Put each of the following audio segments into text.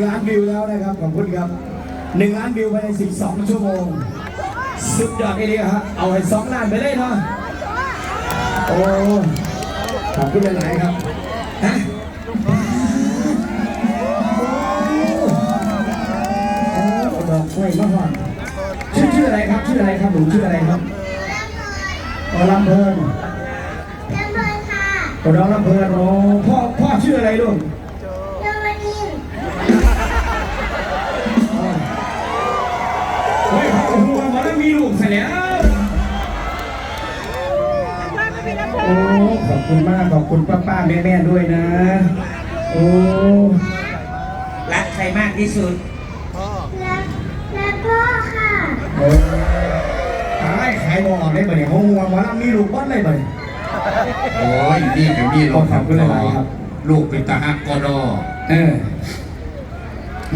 ขอบคุณหลายๆครับหนึ่งล้านวิวแล้วนะครับขอบคุณครับหนึ่งล้านวิวภายใน12 ชั่วโมง สุดยอดเลยฮะเอาให้สองล้านไปเลยเนาะโอ้ขอบคุณหลายๆครับฮะโอ้โอ้ดอกกล้วยมะฮอนชื่อชื่ออะไรครับชื่ออะไรครับหนูชื่ออะไรครับโอลำเพลินเริ่มเลยค่ะโอน้องลำเพลินโอ้พ่อพ่อชื่ออะไรลูก โอ้โหหมอแล้วมีลูกเสร็จแล้ว โอ้ ขอบคุณมาก ขอบคุณป้าป้าแม่แม่ๆด้วยนะ โอ้ รักใครมากที่สุดและและพ่อค่ะโอ้ขายขายบออกได้บ่เนี่ยเขาหัวหมอแล้วมีลูกบ้านเลยบ่เนี่ย โอ้ยนี่เป็นนี่ขอบคุณหลายๆครับ ลูกเป็นตาฮักก็รอเออ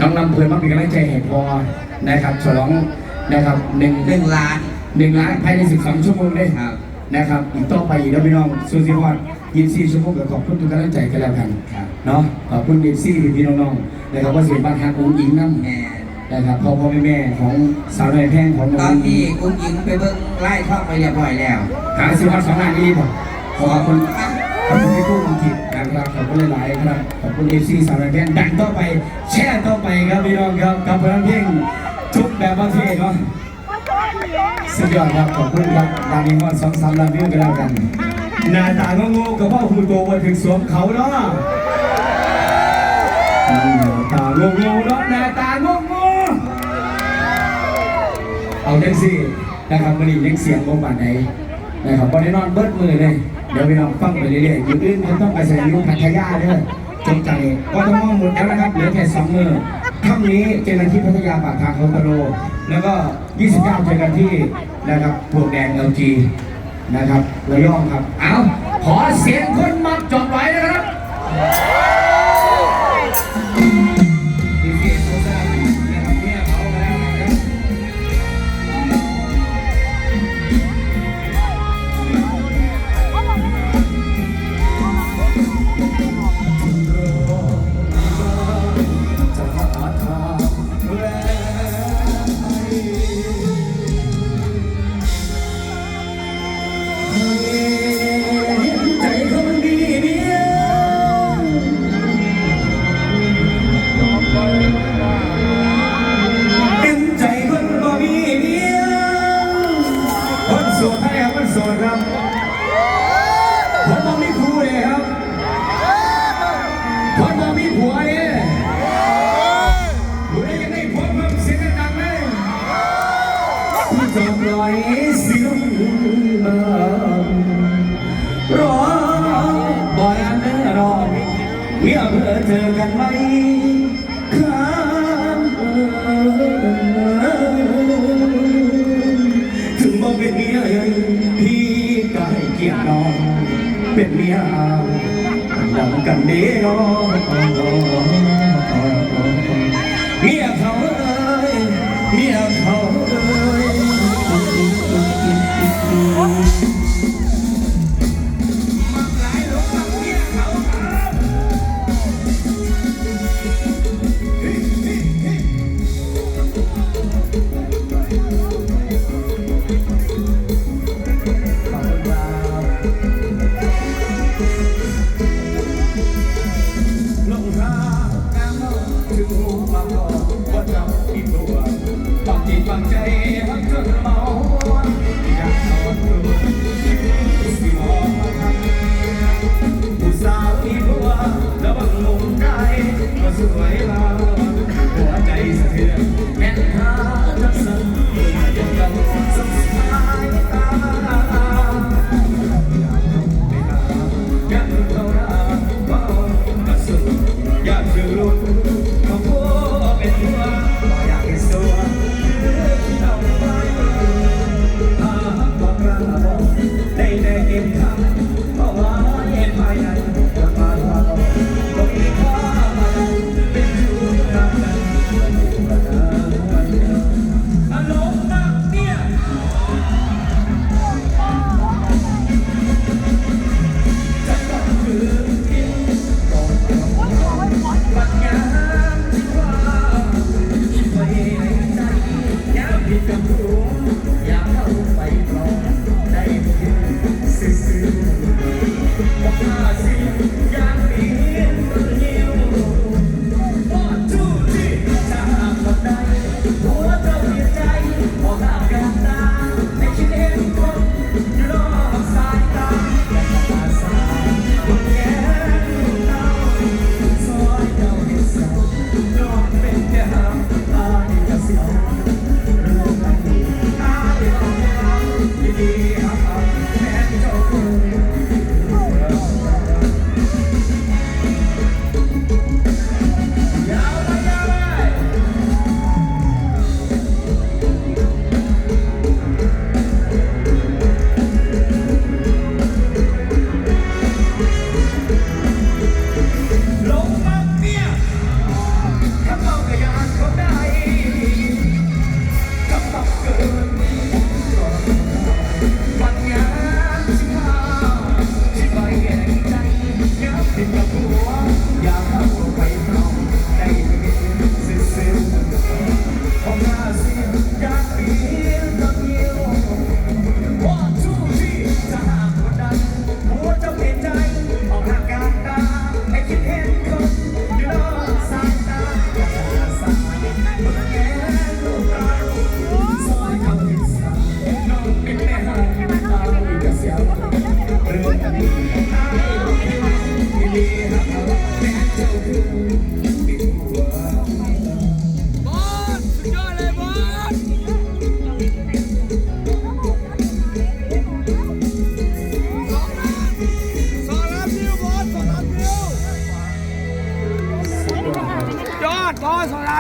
น้องลำเพลินมาเป็นกำลังใจให้พอนะครับฉลอง นะครับหนึ่งหนึ่งล้านหนึ่งล้านภายใน 12 ชั่วโมงได้ครับนะครับอีกต่อไปอีกแล้วพี่น้องซูซิวอนยินซีชั่วโมงกับขอบคุณทุกกำลังใจกันแล้วกันครับเนาะขอบคุณยินซีพี่น้องๆนะครับว่าเสียบ้านฮักอุ้งอิงน้ำแม่นะครับพ่อพ่อแม่แม่ของสาวน้อยแพงของตอนนี้อุ้งยิงไปเบิ้งไล่ท่องไปเรียบร้อยแล้วหาสิวันสองล้านนี้ป่ะขอบคุณขอบคุณพี่กุ้งกิจนะครับขอบคุณหลายๆครับขอบคุณเอฟซีสาวน้อยแพงดังต่อไปแช่ต่อไปครับพี่น้องครับกับเพลงเพลง ทุกแบบประเภทเนาะสุดยอดครับขอบคุณครับดามีฮอดสองสามล้านวิวกันแล้วกันหน้าตางงๆกับพ่อหูโตมาถึงสวมเขาเนาะหน้าตางงๆเนาะหน้าตางงๆเอาจังสินะครับวันนี้ยังเสียงบ่ปานใดนะครับบ่ได้นอนเบิดมือเลยเดี๋ยวไปลองฟังไปเรื่อยๆอยู่อื่นก็ต้องไปแสดงอยู่พัทยาเด้อจงใจก็ต้องมองหมดแล้วนะครับเหลือแค่สองมือ ค่ำนี้เจอกันที่พัทยาปากทางเขาตโล แล้วก็ 29เจอกันที่นะครับบวกแดง LG นะครับระยองครับ เอาขอเสียงคนมาจดไว้นะครับ จอมลอยเสียงมารอบ่อยอันเนื้รอเมื่อเพื่อเจอกันไหมข้ามถึงบ่เป็นเมียพี่ก็ให้เกียรติน้องเป็นเมียดังกันเด้อ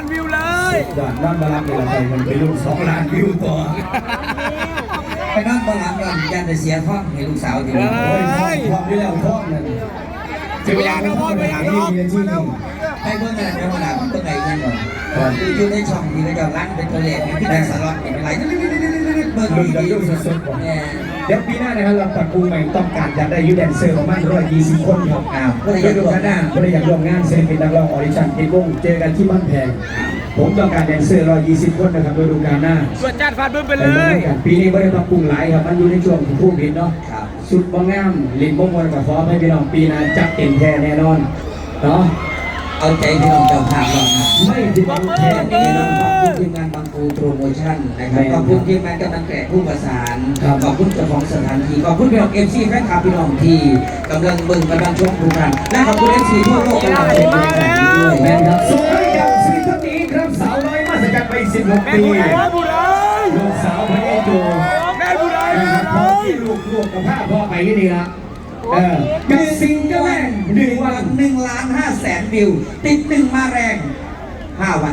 านวิวเลยยอดน้ำมารับเลยไปมันไปลูกสองล้านวิวต่อไปนอนบนหลังก่อนยันจะเสียท้องให้ลูกสาวอยู่โอ้ยท้องที่แล้วท้องนั่นจะไปยานท้องไปยานท้องที่นี่ไปเบิ่งกันเดี๋ยวมาดับเบิ่งไงกันก่อนคืออยู่ในช่องที่เขาจะลั่นเป็นตัวเลขที่ได้สล็อตเป็นไรเบิ่งดีๆเนี่ย เดี๋ยวปีหน้านะครับเราปรับปรุงใหม่ต้องการจะได้ยูแดนเซอร์ประมาณร้อยยี่สิบคนครับอ้าวก็เลยอยากดูกันหน้าก็เลยอยากร่วมงานเซนเป็นนักร้องออดิชั่นเอ็ดวงเจอกันที่บ้านแพงผมต้องการแดนเซอร์ร้อยยี่สิบคนนะครับฤดูกาลหน้าส่วนจานฟาดบึ้มไปไปเลเบิ่ยงกันปีนี้ไม่ได้ปรับปรุงหลายครับมันอยู่ในช่วงของโควิดเนาะครับสุดบ่งามลินบ่มวนกับขอให้พี่น้องปีหน้าจัดเต็มแท้แน่นอนเนาะ เอาใจพี่น้องเจ้าภาพเรานะไม่ผิดหวังแท้แน่แน่นนออนนขอบคุณทีมงานบางปูโปรโมชั่นนะครับขอบคุณทีมงานกำลังแกะผู้ประสานครับขอบคุณเจ้าของสถานที่ขอบคุณพี่น้องเอฟซีแฟนคลับพี่น้องที่กำลังเบิ่งกำลังชมทุกท่านและขอบคุณเอฟซีทั่วโลกกำลังชมทุกท่านด้วยแม่นครับสุดท้ายกับชีวิตท่านนี้ครับสาวน้อยมาสจัดไป16แม่ปีผู้ใดแม่ผู้ใดลูกสาวพระเอกโจแม่ผู้ใดนะครับพ่อที่ลูกลูกกับพ่อพ่อไปที่นี่ละเออกับซิงเกิลแรก หนึ่งวันหนึ่งล้านห้าแสนวิว ติดหนึ่งมาแรงห้าวัน